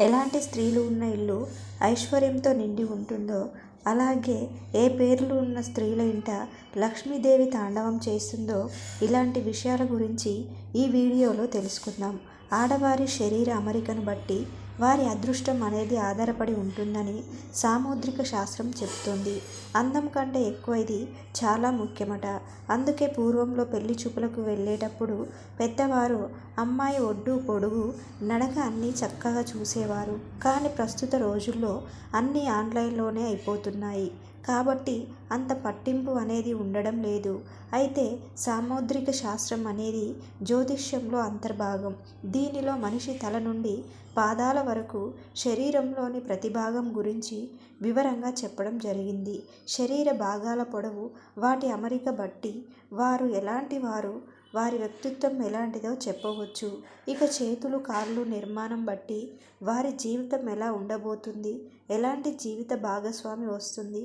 ఎలాంటి స్త్రీలు ఉన్న ఇల్లు ఐశ్వర్యంతో నిండి ఉంటుందో అలాగే ఏ పేర్లు ఉన్న స్త్రీల ఇంట లక్ష్మీదేవి తాండవం చేస్తుందో ఇలాంటి విషయాల గురించి ఈ వీడియోలో తెలుసుకుందాం. ఆడవారి శరీర అమరికను బట్టి వారి అదృష్టం అనేది ఆధారపడి ఉంటుందని సాముద్రిక శాస్త్రం చెప్తుంది అందం కంటే ఎక్కువ ఇది చాలా ముఖ్యమట. అందుకే పూర్వంలో పెళ్ళి చూపులకు వెళ్ళేటప్పుడు పెద్దవారు అమ్మాయి ఒడ్డు పొడుగు నడక అన్నీ చక్కగా చూసేవారు. కానీ ప్రస్తుత రోజుల్లో అన్నీ ఆన్లైన్లోనే అయిపోతున్నాయి. కాబట్టి అంత పట్టింపు అనేది ఉండడం లేదు. అయితే సాముద్రిక శాస్త్రం అనేది జ్యోతిష్యంలో అంతర్భాగం. దీనిలో మనిషి తల నుండి పాదాల వరకు శరీరంలోని ప్రతి భాగం గురించి వివరంగా చెప్పడం జరిగింది. శరీర భాగాల పొడవు వాటి అమరిక బట్టి వారు ఎలాంటి వారు వారి వ్యక్తిత్వం ఎలాంటిదో చెప్పవచ్చు. ఇక చేతులు కాళ్ళు నిర్మాణం బట్టి వారి జీవితం ఎలా ఉండబోతుంది ఎలాంటి జీవిత భాగస్వామి వస్తుంది?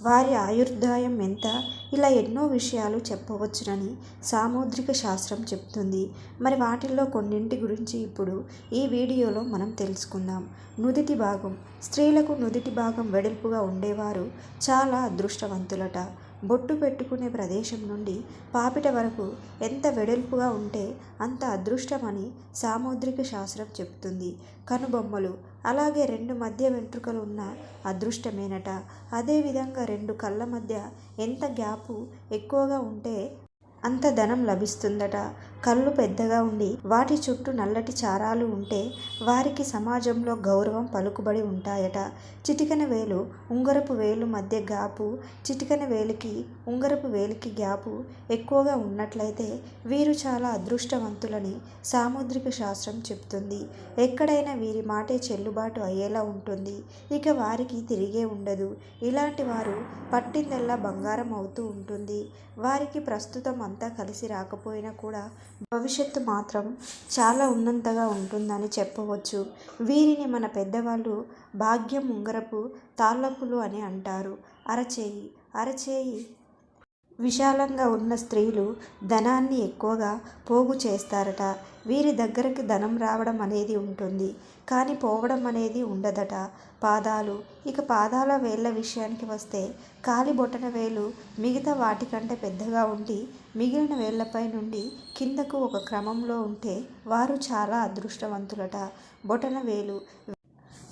వారి ఆయుర్దాయం ఎంత? ఇలా ఎన్నో విషయాలు చెప్పవచ్చునని సాముద్రిక శాస్త్రం చెప్తుంది. మరి వాటిల్లో కొన్నింటి గురించి ఇప్పుడు ఈ వీడియోలో మనం తెలుసుకుందాం. నుదిటి భాగం. స్త్రీలకు నుదిటి భాగం వెడల్పుగా ఉండేవారు చాలా అదృష్టవంతులట. బొట్టు పెట్టుకునే ప్రదేశం నుండి పాపిట వరకు ఎంత వెడల్పుగా ఉంటే అంత అదృష్టమని సాముద్రిక శాస్త్రం చెప్తుంది. కనుబొమ్మలు అలాగే రెండు మధ్య వెంట్రుకలు ఉన్న అదృష్టమేనట. అదేవిధంగా రెండు కళ్ళ మధ్య ఎంత గ్యాపు ఎక్కువగా ఉంటే అంత ధనం లభిస్తుందట. కళ్ళు పెద్దగా ఉండి వాటి చుట్టూ నల్లటి చారాలు ఉంటే వారికి సమాజంలో గౌరవం పలుకుబడి ఉంటాయట. చిటికన వేలు ఉంగరపు వేలు మధ్య గ్యాపు చిటికన వేలికి ఉంగరపు వేలికి గ్యాపు ఎక్కువగా ఉన్నట్లయితే వీరు చాలా అదృష్టవంతులని సాముద్రిక శాస్త్రం చెప్తుంది. ఎక్కడైనా వీరి మాటే చెల్లుబాటు అయ్యేలా ఉంటుంది. ఇక వారికి తిరిగే ఉండదు. ఇలాంటి వారు పట్టిందల్లా బంగారం అవుతూ ఉంటుంది. వారికి ప్రస్తుతం అంతా కలిసి రాకపోయినా కూడా భవిష్యత్తు మాత్రం చాలా ఉన్నంతగా ఉంటుందని చెప్పవచ్చు. వీరిని మన పెద్దవాళ్ళు భాగ్యం ఉంగరపు తాళ్ళపులు అని అంటారు. అరచేయి అరచేయి విశాలంగా ఉన్న స్త్రీలు ధనాన్ని ఎక్కువగా పోగు చేస్తారట. వీరి దగ్గరకు ధనం రావడం అనేది ఉంటుంది. కానీ పోవడం అనేది ఉండదట. పాదాలు ఇక పాదాల వేళ్ళ విషయానికి వస్తే కాలి బొటన వేలు మిగతా వాటికంటే పెద్దగా ఉండి మిగిలిన వేళ్ళపై నుండి కిందకు ఒక క్రమంలో ఉంటే వారు చాలా అదృష్టవంతులట. బొటన వేలు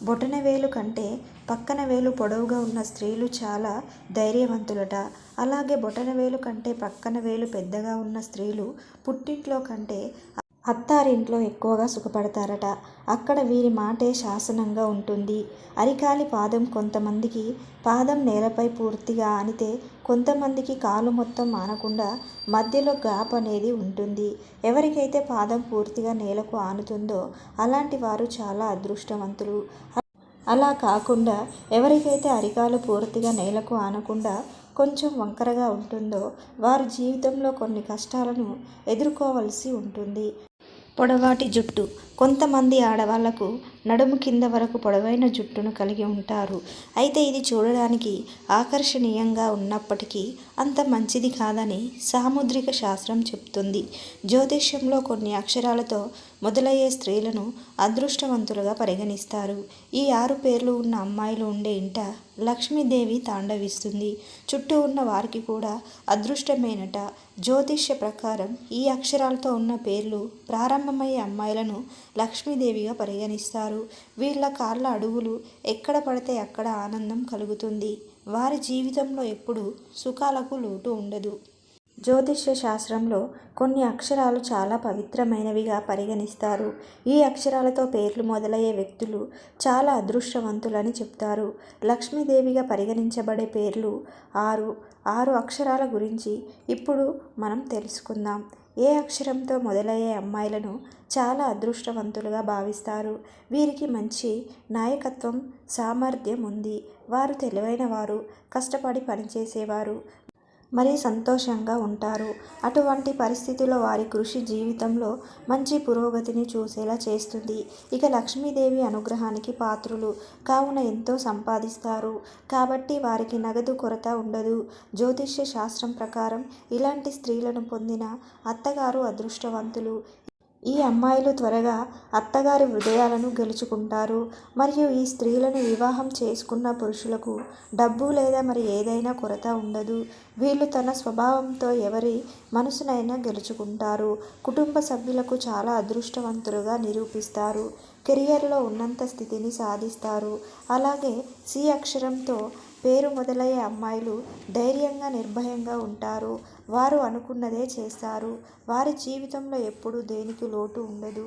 బొటన వేలు కంటే పక్కన వేలు పొడవుగా ఉన్న స్త్రీలు చాలా ధైర్యవంతులట. అలాగే బొటన వేలు కంటే పక్కన వేలు పెద్దగా ఉన్న స్త్రీలు పుట్టింట్లో కంటే అత్తారింట్లో ఎక్కువగా సుఖపడతారట. అక్కడ వీరి మాటే శాసనంగా ఉంటుంది. అరికాలి పాదం కొంతమందికి పాదం నేలపై పూర్తిగా ఆనితే కొంతమందికి కాలు మొత్తం ఆనకుండా మధ్యలో గ్యాప్ అనేది ఉంటుంది. ఎవరికైతే పాదం పూర్తిగా నేలకు ఆనుతుందో అలాంటి వారు చాలా అదృష్టవంతులు. అలా కాకుండా ఎవరికైతే అరికాలు పూర్తిగా నేలకు ఆనకుండా కొంచెం వంకరగా ఉంటుందో వారు జీవితంలో కొన్ని కష్టాలను ఎదుర్కోవలసి ఉంటుంది. పొడవాటి జుట్టు. కొంతమంది ఆడవాళ్ళకు నడుము కింద వరకు పొడవైన జుట్టును కలిగి ఉంటారు. అయితే ఇది చూడడానికి ఆకర్షణీయంగా ఉన్నప్పటికీ అంత మంచిది కాదని సాముద్రిక శాస్త్రం చెప్తుంది. జ్యోతిష్యంలో కొన్ని అక్షరాలతో మొదలయ్యే స్త్రీలను అదృష్టవంతులుగా పరిగణిస్తారు. ఈ ఆరు పేర్లు ఉన్న అమ్మాయిలు ఉండే ఇంట లక్ష్మీదేవి తాండవిస్తుంది. చుట్టూ ఉన్న వారికి కూడా అదృష్టమేనట. జ్యోతిష్య ప్రకారం ఈ అక్షరాలతో ఉన్న పేర్లు ప్రారంభమయ్యే అమ్మాయిలను లక్ష్మీదేవిగా పరిగణిస్తారు. వీళ్ళ కాళ్ళ అడుగులు ఎక్కడ పడితే అక్కడ ఆనందం కలుగుతుంది. వారి జీవితంలో ఎప్పుడు సుఖాలకు లోటు ఉండదు. జ్యోతిష్య శాస్త్రంలో కొన్ని అక్షరాలు చాలా పవిత్రమైనవిగా పరిగణిస్తారు. ఈ అక్షరాలతో పేర్లు మొదలయ్యే వ్యక్తులు చాలా అదృష్టవంతులని చెప్తారు. లక్ష్మీదేవిగా పరిగణించబడే పేర్లు ఆరు. ఆరు అక్షరాల గురించి ఇప్పుడు మనం తెలుసుకుందాం. ఏ అక్షరంతో మొదలయ్యే అమ్మాయిలను చాలా అదృష్టవంతులుగా భావిస్తారు. వీరికి మంచి నాయకత్వం సామర్థ్యం ఉంది. వారు తెలివైన వారు కష్టపడి పనిచేసేవారు. మరీ సంతోషంగా ఉంటారు. అటువంటి పరిస్థితిలో వారి కృషి జీవితంలో మంచి పురోగతిని చూసేలా చేస్తుంది. ఇక లక్ష్మీదేవి అనుగ్రహానికి పాత్రులు. కావున ఎంతో సంపాదిస్తారు. కాబట్టి వారికి నగదు కొరత ఉండదు. జ్యోతిష్య శాస్త్రం ప్రకారం ఇలాంటి స్త్రీలను పొందిన అత్తగారు అదృష్టవంతులు. ఈ అమ్మాయిలు త్వరగా అత్తగారి హృదయాలను గెలుచుకుంటారు. మరియు ఈ స్త్రీలను వివాహం చేసుకున్న పురుషులకు డబ్బు లేదా మరి ఏదైనా కొరత ఉండదు. వీళ్ళు తన స్వభావంతో ఎవరి మనసునైనా గెలుచుకుంటారు. కుటుంబ సభ్యులకు చాలా అదృష్టవంతులుగా నిరూపిస్తారు. కెరియర్లో ఉన్నంత స్థితిని సాధిస్తారు. అలాగే సి అక్షరంతో పేరు మొదలయ్యే అమ్మాయిలు ధైర్యంగా నిర్భయంగా ఉంటారు. వారు అనుకున్నదే చేస్తారు. వారి జీవితంలో ఎప్పుడూ దేనికి లోటు ఉండదు.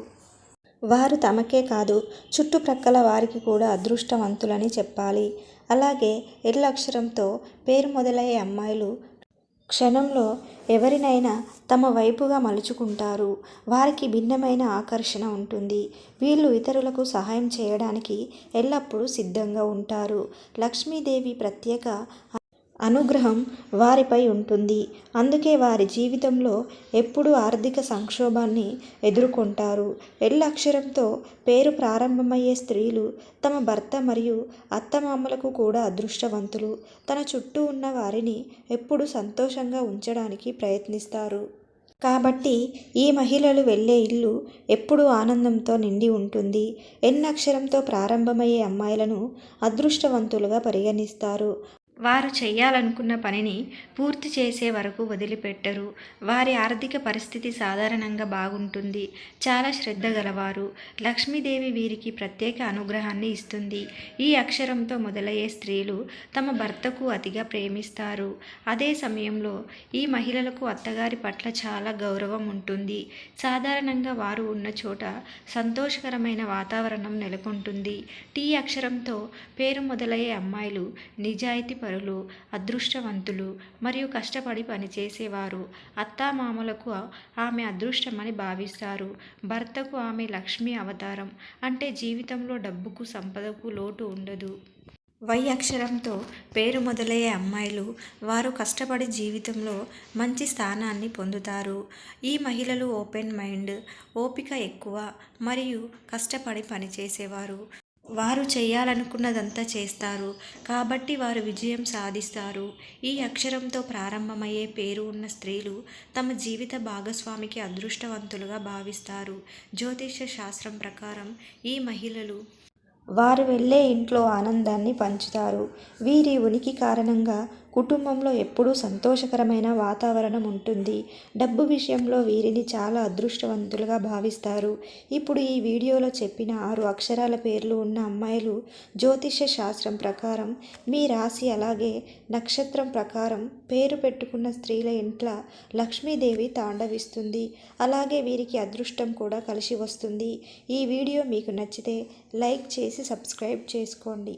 వారు తమకే కాదు చుట్టుప్రక్కల వారికి కూడా అదృష్టవంతులని చెప్పాలి. అలాగే ఎల్లక్షరంతో పేరు మొదలయ్యే అమ్మాయిలు క్షణంలో ఎవరినైనా తమ వైపుగా మలుచుకుంటారు. వారికి భిన్నమైన ఆకర్షణ ఉంటుంది. వీళ్ళు ఇతరులకు సహాయం చేయడానికి ఎల్లప్పుడూ సిద్ధంగా ఉంటారు. లక్ష్మీదేవి ప్రత్యేక అనుగ్రహం వారిపై ఉంటుంది. అందుకే వారి జీవితంలో ఎప్పుడూ ఆర్థిక సంక్షోభాన్ని ఎదుర్కొంటారు. ఎల్ అక్షరంతో పేరు ప్రారంభమయ్యే స్త్రీలు తమ భర్త మరియు అత్తమామలకు కూడా అదృష్టవంతులు. తన చుట్టూ ఉన్న వారిని ఎప్పుడూ సంతోషంగా ఉంచడానికి ప్రయత్నిస్తారు. కాబట్టి ఈ మహిళలు వెళ్ళే ఇల్లు ఎప్పుడూ ఆనందంతో నిండి ఉంటుంది. ఎన్ అక్షరంతో ప్రారంభమయ్యే అమ్మాయిలను అదృష్టవంతులుగా పరిగణిస్తారు. వారు చేయాలనుకున్న పనిని పూర్తి చేసే వరకు వదిలిపెట్టరు. వారి ఆర్థిక పరిస్థితి సాధారణంగా బాగుంటుంది. చాలా శ్రద్ధ గలవారు. లక్ష్మీదేవి వీరికి ప్రత్యేక అనుగ్రహాన్ని ఇస్తుంది. ఈ అక్షరంతో మొదలయ్యే స్త్రీలు తమ భర్తకు అతిగా ప్రేమిస్తారు. అదే సమయంలో ఈ మహిళలకు అత్తగారి పట్ల చాలా గౌరవం ఉంటుంది. సాధారణంగా వారు ఉన్న చోట సంతోషకరమైన వాతావరణం నెలకొంటుంది. టీ అక్షరంతో పేరు మొదలయ్యే అమ్మాయిలు నిజాయితీ పరులు అదృష్టవంతులు మరియు కష్టపడి పనిచేసేవారు. అత్తామామలకు ఆమె అదృష్టమని భావిస్తారు. భర్తకు ఆమె లక్ష్మి అవతారం అంటే జీవితంలో డబ్బుకు సంపదకు లోటు ఉండదు. వై అక్షరంతో పేరు మొదలయ్యే అమ్మాయిలు వారు కష్టపడి జీవితంలో మంచి స్థానాన్ని పొందుతారు. ఈ మహిళలు ఓపెన్ మైండ్ ఓపిక ఎక్కువ మరియు కష్టపడి పనిచేసేవారు. వారు చేయాలనుకున్నదంతా చేస్తారు. కాబట్టి వారు విజయం సాధిస్తారు. ఈ అక్షరంతో ప్రారంభమయ్యే పేరు ఉన్న స్త్రీలు తమ జీవిత భాగస్వామికి అదృష్టవంతులుగా భావిస్తారు. జ్యోతిష శాస్త్రం ప్రకారం ఈ మహిళలు వారు వెళ్ళే ఇంట్లో ఆనందాన్ని పంచుతారు. వీరి ఉనికి కారణంగా కుటుంబంలో ఎప్పుడూ సంతోషకరమైన వాతావరణం ఉంటుంది. డబ్బు విషయంలో వీరిని చాలా అదృష్టవంతులుగా భావిస్తారు. ఇప్పుడు ఈ వీడియోలో చెప్పిన ఆరు అక్షరాల పేర్లు ఉన్న అమ్మాయిలు జ్యోతిష శాస్త్రం ప్రకారం మీ రాశి అలాగే నక్షత్రం ప్రకారం పేరు పెట్టుకున్న స్త్రీల ఇంట్ల లక్ష్మీదేవి తాండవిస్తుంది. అలాగే వీరికి అదృష్టం కూడా కలిసి వస్తుంది. ఈ వీడియో మీకు నచ్చితే లైక్ చేసి సబ్స్క్రైబ్ చేసుకోండి.